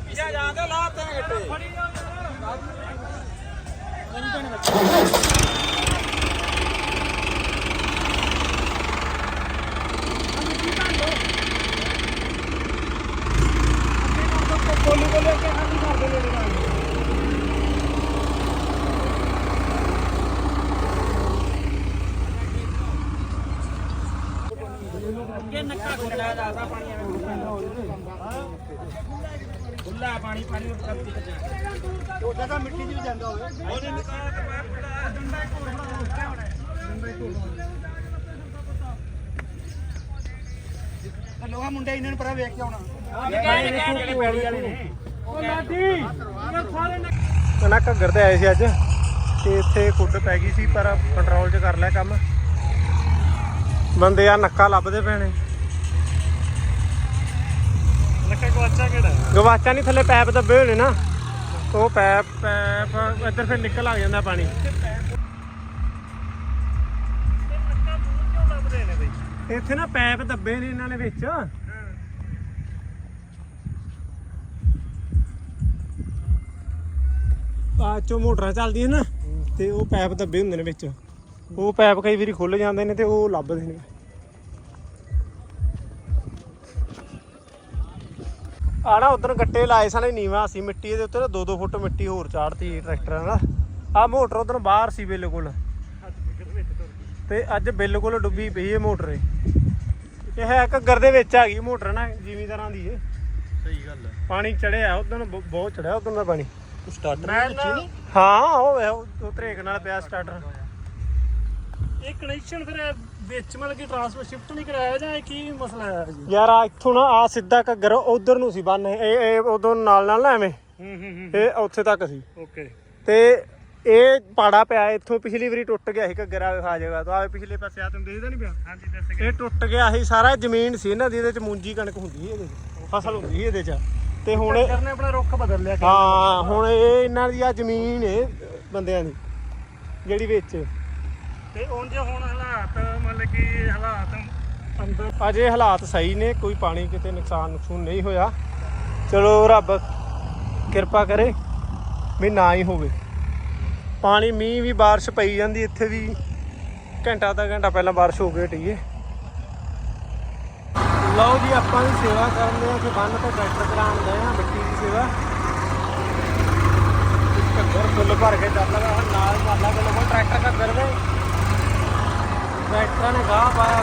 ਪਿਛਾ ਜਾਂਦੇ ਲਾਤੇ ਗੱਟੇ ਅੱਗੇ ਨੱਕਾ ਖੁੱਲਾ ਦਾਦਾ ਪਾਣੀ ਖੁੱਲਾ ਪਾਣੀ ਪਾਣੀ ਉੱਤੇ ਕੱਚਾ ਉਹ ਜਗ੍ਹਾ ਮਿੱਟੀ 'ਚ ਵੀ ਜਾਂਦਾ ਹੋਵੇ। ਉਹਨੇ ਨਿਕਾਲ ਕੇ ਮੈਂ ਪੜਾ ਡੰਡਾ ਇੱਕ ਹੋਰ ਬਣਾ ਉੱਤੇ ਲੋਹਾ ਮੁੰਡੇ ਇਹਨਾਂ ਨੂੰ ਪਰਾ ਵੇਖ ਕੇ ਆਉਣਾ। ਨਾ ਘੱਗਰ ਤੇ ਆਏ ਸੀ ਅੱਜ ਤੇ ਇੱਥੇ ਖੁੱਡ ਪੈ ਗਈ ਸੀ ਪਰ ਕੰਟਰੋਲ 'ਚ ਕਰ ਲਿਆ ਕੰਮ। ਬੰਦੇ ਆ ਨੱਕਾ ਲੱਭਦੇ ਪੈਣੇ ਨੱਕਾ ਕੋ ਅੱਛਾ ਕਿਹੜਾ? ਗਵਾਚਾ ਨਹੀਂ ਥੱਲੇ ਪੈਪ ਦੱਬੇ ਹੋਣੇ ਨਾ ਉਹ ਪੈਪ ਪੈਪ ਇੱਧਰ ਫਿਰ ਨਿਕਲ ਆ ਜਾਂਦਾ ਪਾਣੀ। ਨੱਕਾ ਨੇ ਇੱਥੇ ਨਾ ਪੈਪ ਦੱਬੇ ਨੇ ਇਹਨਾਂ ਨੇ ਵਿੱਚ। ਆ ਚੋ ਮੋਟਰਾਂ ਚੱਲਦੀਆਂ ਨਾ ਤੇ ਉਹ ਪੈਪ ਦੱਬੇ ਹੁੰਦੇ ਨੇ ਵਿੱਚ। ਉਹ ਪੈਪ ਕਈ ਵਾਰੀ ਖੁੱਲ ਜਾਂਦੇ ਨੇ ਤੇ ਉਹ ਲੱਭਦੇ ਨੇ। ਆ ਨਾ ਉਧਰ ਗੱਟੇ ਲਾਏ ਸਨ ਨੀਵਾ ਸੀ ਮਿੱਟੀ ਦੇ ਉੱਤੇ ਨਾ 2-2 ਫੁੱਟ ਮਿੱਟੀ ਹੋਰ ਚਾੜਤੀ ਟਰੈਕਟਰਾਂ ਨਾਲ। ਆ ਮੋਟਰ ਉਧਰ ਬਾਹਰ ਸੀ ਬਿਲਕੁਲ। ਤੇ ਅੱਜ ਬਿਲਕੁਲ ਡੁੱਬੀ ਪਈ ਹੈ ਮੋਟਰ। ਇਹ ਹੈ ਘੱਗਰ ਦੇ ਵਿੱਚ ਆ ਗਈ ਮੋਟਰ ਨਾ ਜ਼ਿਮੀਦਾਰਾਂ ਦੀ ਇਹ ਸਹੀ ਗੱਲ ਹੈ ਪਾਣੀ ਚੜਿਆ ਉਦੋਂ ਬਹੁਤ ਚੜਿਆ ਉਦੋਂ ਦਾ ਪਾਣੀ। ਸਟਾਰਟਰ ਹਾਂ ਉਹ ਤਰੇਕ ਨਾਲ ਪਿਆ ਸਟਾਰਟਰ ਇਹ ਕਨੈਕਸ਼ਨ ਫਿਰ ਵਿੱਚ ਮਤਲਬ ਕਿ ਟ੍ਰਾਂਸਫਰ ਸ਼ਿਫਟ ਨਹੀਂ ਕਰਾਇਆ ਜਾਂ ਇਹ ਕੀ ਮਸਲਾ ਹੈ ਜੀ? ਯਾਰ ਆ ਇੱਥੋਂ ਨਾ ਆ ਸਿੱਧਾ ਘੱਗਰ ਉਧਰ ਨੂੰ ਸੀ ਬੰਨ ਇਹ ਇਹ ਉਦੋਂ ਨਾਲ ਨਾਲ ਨਾ ਐਵੇਂ। ਹੂੰ ਹੂੰ ਹੂੰ ਇਹ ਉੱਥੇ ਤੱਕ ਸੀ। ਓਕੇ ਤੇ ਇਹ ਪਾੜਾ ਪਿਆ ਇੱਥੋਂ ਪਿਛਲੀ ਵਾਰੀ ਟੁੱਟ ਗਿਆ ਸੀ ਘੱਗਰ ਆ ਖਾ ਜਗਾ ਤੋਂ। ਆਵੇ ਪਿਛਲੇ ਪਾਸੇ ਆ ਤੈਨੂੰ ਦੇਖਦਾ ਨਹੀਂ ਪਿਆ? ਹਾਂਜੀ ਦੱਸ ਇਹ ਟੁੱਟ ਗਿਆ ਸੀ ਸਾਰਾ ਜ਼ਮੀਨ ਸੀ ਇਹਨਾਂ ਦੀ ਇਹਦੇ ਚ ਮੂੰਜੀ ਕਣਕ ਹੁੰਦੀ ਸੀ ਇਹਦੇ ਚ ਫਸਲ ਹੁੰਦੀ ਸੀ ਇਹਦੇ ਚ। ਤੇ ਹੁਣ ਇਹ- ਆਪਣਾ ਰੁੱਖ ਬਦਲ ਲਿਆ। ਹਾਂ ਹੁਣ ਇਹ ਇਹਨਾਂ ਦੀ ਆ ਜ਼ਮੀਨ ਏ ਬੰਦਿਆਂ ਦੀ ਜਿਹੜੀ ਵਿੱਚ। ਤੇ ਉਂਝ ਹੁਣ ਹਾਲਾਤ, ਮਤਲਬ ਕਿ ਹਾਲਾਤ ਅੰਦਰ ਅਜੇ ਹਾਲਾਤ ਸਹੀ ਨੇ, ਕੋਈ ਪਾਣੀ ਕਿਤੇ ਨੁਕਸਾਨ ਨੁਕਸੂਨ ਨਹੀਂ ਹੋਇਆ। ਚਲੋ ਰੱਬ ਕਿਰਪਾ ਕਰੇ, ਵੀ ਨਾ ਹੀ ਹੋਵੇ। ਪਾਣੀ, ਮੀਂਹ ਵੀ ਬਾਰਿਸ਼ ਪਈ ਜਾਂਦੀ, ਇੱਥੇ ਵੀ ਘੰਟਾ ਅੱਧਾ ਘੰਟਾ ਪਹਿਲਾਂ ਬਾਰਿਸ਼ ਹੋ ਕੇ ਹਟੀ ਲਓ ਜੀ, ਆਪਾਂ ਵੀ ਸੇਵਾ ਕਰਦੇ ਆ ਕਿ ਬੰਨ ਤੇ ਟਰੈਕਟਰ ਚਲਾਉਣ ਦੇ ਆ, ਮਿੱਟੀ ਦੀ ਸੇਵਾ। ਘੱਗਰ ਫੁੱਲ ਭਰ ਕੇ ਚੱਲ ਲਗਾ ਹੁਣ ਨਾਲ ਚੱਲ ਕੋਲ ਟਰੈਕਟਰ ਘੱਗਰ ਦੇ। ਟਰੈਕਟਰਾਂ ਨੇ ਗਾਹ ਪਾਇਆ